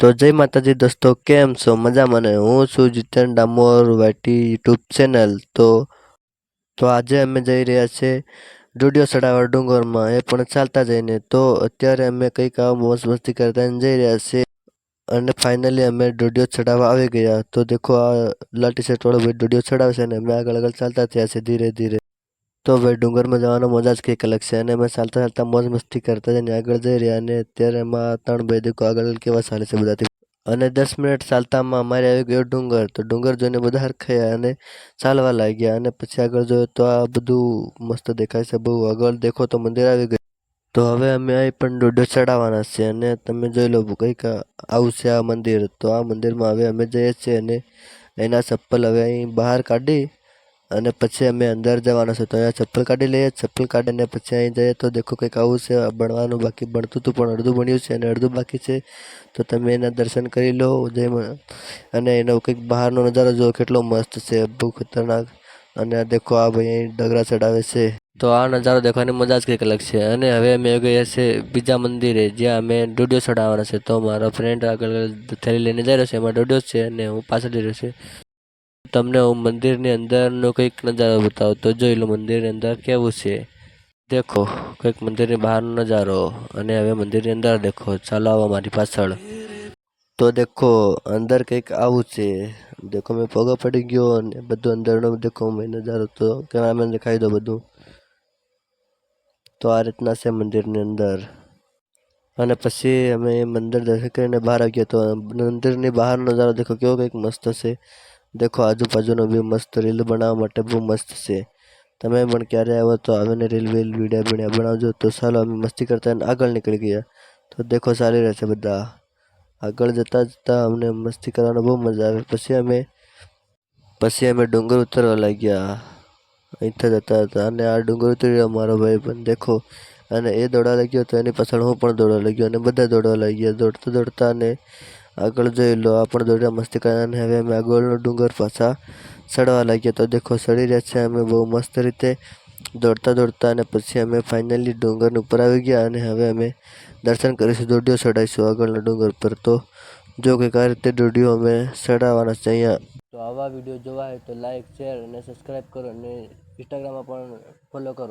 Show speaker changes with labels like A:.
A: તો જય માતાજી દોસ્તો, કેમ છો? મજામાં ને? હું છું જીતન ડામોર વાટી યુટ્યુબ ચેનલ. તો તો આજે અમે જઈ રહ્યા છે ડુડિયો ચડાવવા ડુંગરમાં. એ પણ ચાલતા જઈને. તો અત્યારે અમે કંઈક આ મોજ મસ્તી કરતા જઈ રહ્યા છે અને ફાઇનલી અમે ડુડિયો ચડાવવા આવી ગયા. તો દેખો આ લાટી સેટવાળો ભાઈ ડુડિયો ચડાવશે અને અમે આગળ આગળ ચાલતા થયા છે ધીરે ધીરે. તો ભાઈ ડુંગરમાં જવાનો મજા જ કંઈક અલગ છે. અને અમે ચાલતા ચાલતા મોજ મસ્તી કરતા જઈને આગળ જઈ રહ્યા અને અત્યારે એમાં ત્રણ દેખો આગળ કેવા ચાલે છે બધાથી. અને દસ મિનિટ ચાલતામાં અમારે આવી ગયો ડુંગર. તો ડુંગર જોઈને બધા હરખાયા અને ચાલવા લાગ્યા. અને પછી આગળ જોયો તો આ બધું મસ્ત દેખાય છે. બહુ આગળ દેખો તો મંદિર આવી ગયું. તો હવે અમે અહીં પણ ડોડો ચડાવવાના છે અને તમે જોઈ લો કંઈક આવું છે આ મંદિર. તો આ મંદિરમાં હવે અમે જઈએ છીએ અને એના ચપ્પલ હવે અહીં બહાર કાઢી અને પછી અમે અંદર જવાના છે તો અહીંયા ચપ્પલ કાઢી લઈએ. ચપ્પલ કાઢીને પછી અહીં જઈએ તો દેખો કંઈક આવું છે. ભણવાનું બાકી ભણતું હતું, પણ અડધું ભણ્યું છે અને અડધું બાકી છે. તો તમે એના દર્શન કરી લો. જય અને એનો કંઈક બહારનો નજારો જુઓ. કેટલો મસ્ત છે. બહુ ખતરનાક. અને દેખો આ ભાઈ અહીં ડગરા ચડાવે છે. તો આ નજારો દેખવાની મજા જ કંઈક અલગ છે. અને હવે અમે ગયા છે બીજા મંદિરે, જ્યાં અમે ડોડિયો ચડાવવાના છે. તો મારો ફ્રેન્ડ આગળ થેલી લઈને જઈ રહ્યો છે. એમાં ડોડિયો છે અને હું પાછળ જઈ રહ્યો છે. તમને હું મંદિરની અંદરનો કંઈક નજારો બતાવું. તો જોઈ લો, મંદિરની અંદર કેવું છે? દેખો, કંઈક મંદિરની બહારનો નજારો. અને હવે મંદિરની અંદર દેખો ચાલો આવો મારી પાછળ. તો દેખો, અંદર કંઈક આવું છે. દેખો, મેં પગો પડી ગયો અને બધું અંદરનો દેખો, મેં નજારો તો કેમેરામેન દેખાઈ દો બધું. તો આ રીતના છે મંદિરની અંદર. અને પછી અમે મંદિર દર્શન કરીને બહાર આવી ગયા. તો મંદિરની બહારનો નજારો દેખો, કેવો કંઈક મસ્ત છે. દેખો, આજુબાજુનો બી મસ્ત રીલ બનાવવા માટે બહુ મસ્ત છે. તમે પણ ક્યારે આવો તો આવીને રીલ વીલ વીડિયો બીડિયા બનાવજો. તો ચાલો, અમે મસ્તી કરતા આગળ નીકળી ગયા. તો દેખો, ચાલી રહ્યા છે બધા. આગળ જતાં જતાં અમને મસ્તી કરવાનો બહુ મજા આવે. પછી અમે પછી અમે ડુંગર ઉતરવા લાગ્યા. અહીંથી જતા હતા અને આ ડુંગર ઉતરી રહ્યો મારો ભાઈ પણ, દેખો. અને એ દોડવા લાગ્યો તો એની પાછળ હું પણ દોડવા લાગ્યો અને બધા દોડવા લાગ્યા. દોડતા દોડતા અને આગળ જોઈ લો આ દોડ્યા મસ્તી કર્યા અને હવે અમે આગળનો ડુંગર પાછા ચડવા લાગ્યા. તો દેખો, ચડી રહ્યા છે અમે બહુ મસ્ત રીતે. દોડતા દોડતા અને પછી અમે ફાઇનલી ડુંગરની ઉપર આવી ગયા અને હવે અમે દર્શન કરીશું દોડ્યો ચડાવીશું આગળના ડુંગર પર. તો જો કંઈક આ રીતે દોડ્યો અમે ચડાવવાના છે અહીંયા. તો આવા વીડિયો જોવા હોય તો લાઇક શેર અને સબસ્ક્રાઈબ કરો અને ઇન્સ્ટાગ્રામમાં પણ ફોલો કરો.